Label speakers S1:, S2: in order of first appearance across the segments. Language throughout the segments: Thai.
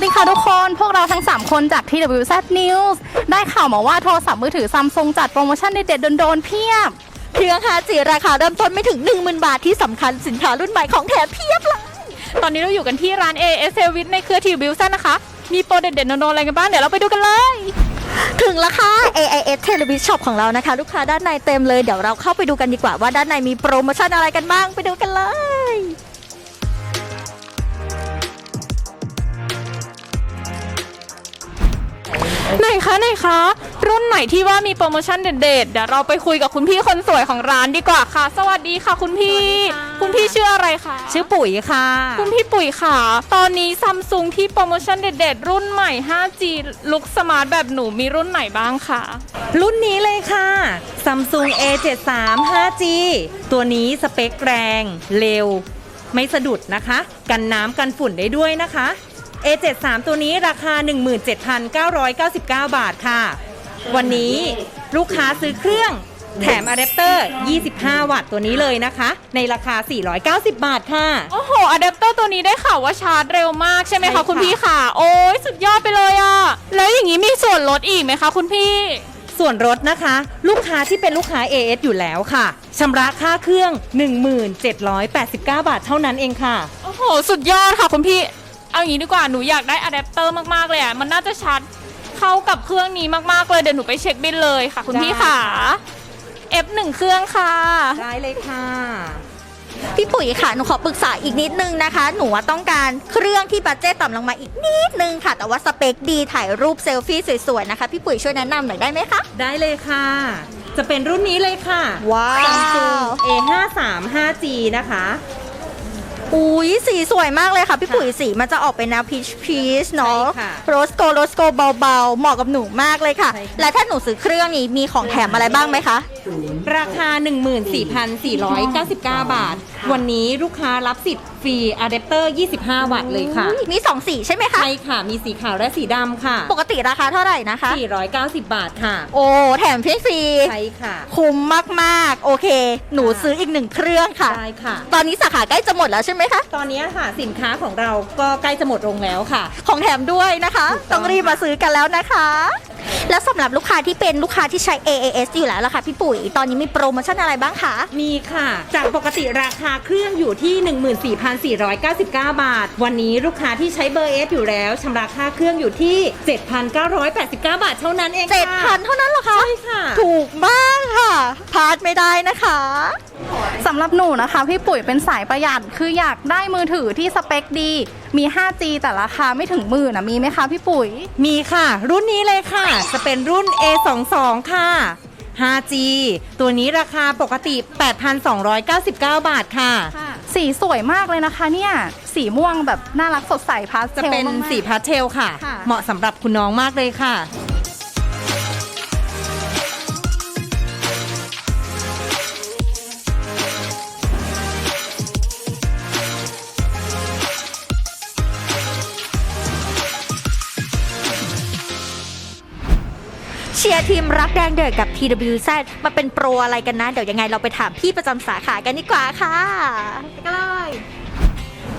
S1: วัสดีค่ะทุกคน พวกเราทั้ง 3 คนจาก TWZ News ได้ข่าวมาว่าโทรศัพท์มือถือซัมซุงจัดโปรโมชั่นเด็ดๆโดนๆเพียบ
S2: เครื่อง 5G ราคาเริ่มต้นไม่ถึง 10,000 บาทที่สำคัญสินค้ารุ่นใหม่ของแถมเพียบเลย
S1: ตอนนี้เราอยู่กันที่ร้าน AS Service ในเครือ TWZ นะคะ มีโปรเด็ดๆโดนๆอะไรกันบ้าง เดี๋ยวเราไปดูกันเลย
S2: ถึงแล้วค่ะ AIS Television Shop ของเรานะคะ ลูกค้าด้านในเต็มเลย เดี๋ยวเราเข้าไปดูกันดีกว่าว่าด้านในมีโปรโมชั่นอะไรกันบ้าง ไปดูกันเลย
S1: ไหนคะไหนคะ รุ่นไหนที่ว่ามีโปรโมชั่นเด็ดๆเดี๋ยวเราไปคุยกับคุณพี่คนสวยของร้านดีกว่าค่ะ สวัสดีค่ะ คุณพี่ คุณพี่ชื่ออะไรคะ
S3: ชื่อปุ๋ยค่ะ
S1: คุณพี่ปุ๋ยค่ะ ตอนนี้ซัมซุงที่โปรโมชั่นเด็ดๆ รุ่นใหม่ 5G ลุกสมาร์ทแบบหนูมีรุ่นไหนบ้างคะ
S3: รุ่นนี้เลยค่ะ Samsung A73 5G ตัวนี้สเปคแรง เร็ว ไม่สะดุดนะคะ กันน้ำกันฝุ่นได้ด้วยนะคะ A73 ตัวนี้ราคา 17,999 บาทค่ะ วันนี้ลูกค้าซื้อเครื่องแถมอะแดปเตอร์ 25 วัตต์ตัวนี้เลยนะคะ ในราคา 490 บาทค่ะ
S1: โอ้โหอะแดปเตอร์ตัวนี้ได้ข่าวว่าชาร์จเร็วมากใช่ไหม
S3: ใช่
S1: คะ
S3: ค่ะ
S1: คุณพี่ค่ะ โอ้ยสุดยอดไปเลยอะแล้วอย่างนี้มีส่วนลดอีกไหมคะคุณพี่
S3: ส่วนรถนะคะ ลูกค้าที่เป็นลูกค้า AS อยู่แล้วค่ะชำระค่าเครื่อง 1789 บาทเท่านั้นเองค่ะ
S1: โอ้โห สุดยอดค่ะคุณพี่ เอาอย่างนี้ดีกว่าหนูอยากได้อะแดปเตอร์มากๆเลยอะมันน่าจะชาร์จเข้ากับเครื่องนี้มากๆเลยเดี๋ยวหนูไปเช็คบิลเลยค่ะ คุณพี่ค่ะ F1 เครื่องค่ะ
S3: ได้เลยค่ะ
S2: พี่ปุ๋ยค่ะ หนูขอปรึกษาอีกนิดนึงนะคะ หนูว่าต้องการเครื่องที่บัตเจ็ตต่ำลงมาอีกนิดนึงค่ะ แต่ว่าสเปคดีถ่ายรูปเซลฟี่สวยๆนะคะ พี่ปุ๋ยช่วยแนะนำหน่อยได้ไหมคะ
S3: ได้เลยค่ะ จะเป็นรุ่นนี้เลยค่ะ
S2: ว้าว
S3: Samsung A53 5G นะคะ
S2: อุ้ยสีสวยมากเลยค่ะ พี่ปุ๋ยสีมันจะออกเป็นแนวพีชพีชเนาะ
S3: ใช่ค่ะ
S2: โรสโกโรสโกเบาๆ เหมาะกับหนูมากเลยค่ะ
S3: ใช่ค่ะ
S2: และถ้าหนูซื้อเครื่องนี้มีของแถมอะไรบ้างไหมคะ
S3: ราคา 14,499 บาทวันนี้ลูกค้ารับสิทธิ์ฟรีอะแดปเตอร์ 25 วัตต์เลยค่ะ
S2: อุ๊ยมี2สีใช่ไหมคะ
S3: ใช่ค่ะ มีสีขาวและสีดำค่ะ
S2: ปกติราคาเท่าไหร่นะคะ
S3: 490 บาทค่ะ
S2: โอ้ แถมฟรี
S3: ใช่ค่ะ
S2: ๆคุ้มมากๆ โอเค หนูซื้ออีกหนึ่งเครื่องค่ะ
S3: ได้ค่ะ
S2: ตอนนี้สาขาใกล้จะหมดแล้วใช่ไหมคะ
S3: ตอนนี้ค่ะสินค้าของเราก็ใกล้จะหมดลงแล้วค่ะ
S2: ของแถมด้วยนะคะ
S3: ถูกต้
S2: ต้
S3: อ
S2: องงรีบมาซื้อกันแล้วนะคะ แล้วสำหรับลูกค้าที่เป็นลูกค้าที่ใช้ AAS อยู่แล้วล่ะค่ะพี่ปุ๋ย ตอนนี้มีโปรโมชั่นอะไรบ้างคะ
S3: มีค่ะ จากปกติราคาเครื่องอยู่ที่ 14,499 บาท วันนี้ลูกค้าที่ใช้เบอร์เอสอยู่แล้วชำระค่าเครื่องอยู่ที่ 7,989 บาทเท่านั้นเอง
S2: เจ็ด
S3: ค่ะ
S2: พันเท่านั้นเหรอคะ
S3: ใช่ค่ะ
S2: ถูกมากค่ะพลาดไม่ได้นะคะ
S1: สำหรับหนูนะคะพี่ปุ๋ยเป็นสายประหยัดคืออยากได้มือถือที่สเปคดี มี 5G แต่ราคาไม่ถึงหมื่นนะมีไหมคะพี่ปุ๋ย
S3: มีค่ะ รุ่นนี้เลยค่ะจะเป็นรุ่น A22 ค่ะ 5G ตัวนี้ราคาปกติ 8,299 บาทค่ะ
S1: สีสวยมากเลยนะคะเนี่ย สีม่วงแบบน่ารักสดใสพาสเทล
S3: จะเป็น
S1: มากๆ
S3: สีพาสเทลค่ะ
S1: ค่ะ
S3: เหมาะสำหรับคุณน้องมากเลยค่ะ
S2: เชียร์ทีมรักแดงเดือดกับ TWZ มาเป็นโปรอะไรกันนะ เดี๋ยวยังไงเราไปถามพี่ประจำสาขากันดีกว่าค่ะก็เลย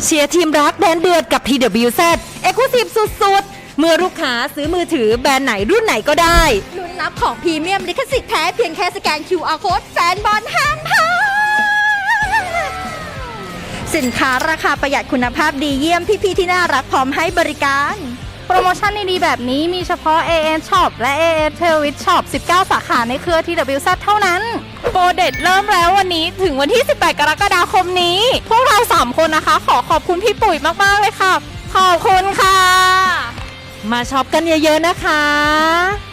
S3: เชียร์ทีมรักแดนเดือดกับ TWZ เอ็กซ์คลูซีฟสุดๆ เมื่อลูกค้าซื้อมือถือแบรนด์ไหนรุ่นไหนก็ได้
S2: ลุ้นรับของพรีเมียมลิขสิทธิ์แท้เพียงแค่สแกน QR code แฟนบอลห้ามพลาดสินค้าราคาประหยัดคุณภาพดีเยี่ยมพี่ๆที่น่ารักพร้อมให้บริการ
S1: โปรโมชั่นดีๆแบบนี้มีเฉพาะ AN Shop และ AN t e l v i s Shop 19 สาขาในเครือ TWZ เท่านั้น โปรเด็ดเริ่มแล้ววันนี้ถึงวันที่ 18 กรกฎาคมนี้ พวกเรา 3 คนนะคะ ขอขอบคุณพี่ปุ๋ยมาก ๆ เลยค่ะ ขอบคุณค่ะ
S3: มาช็อปกันเยอะ ๆ นะคะ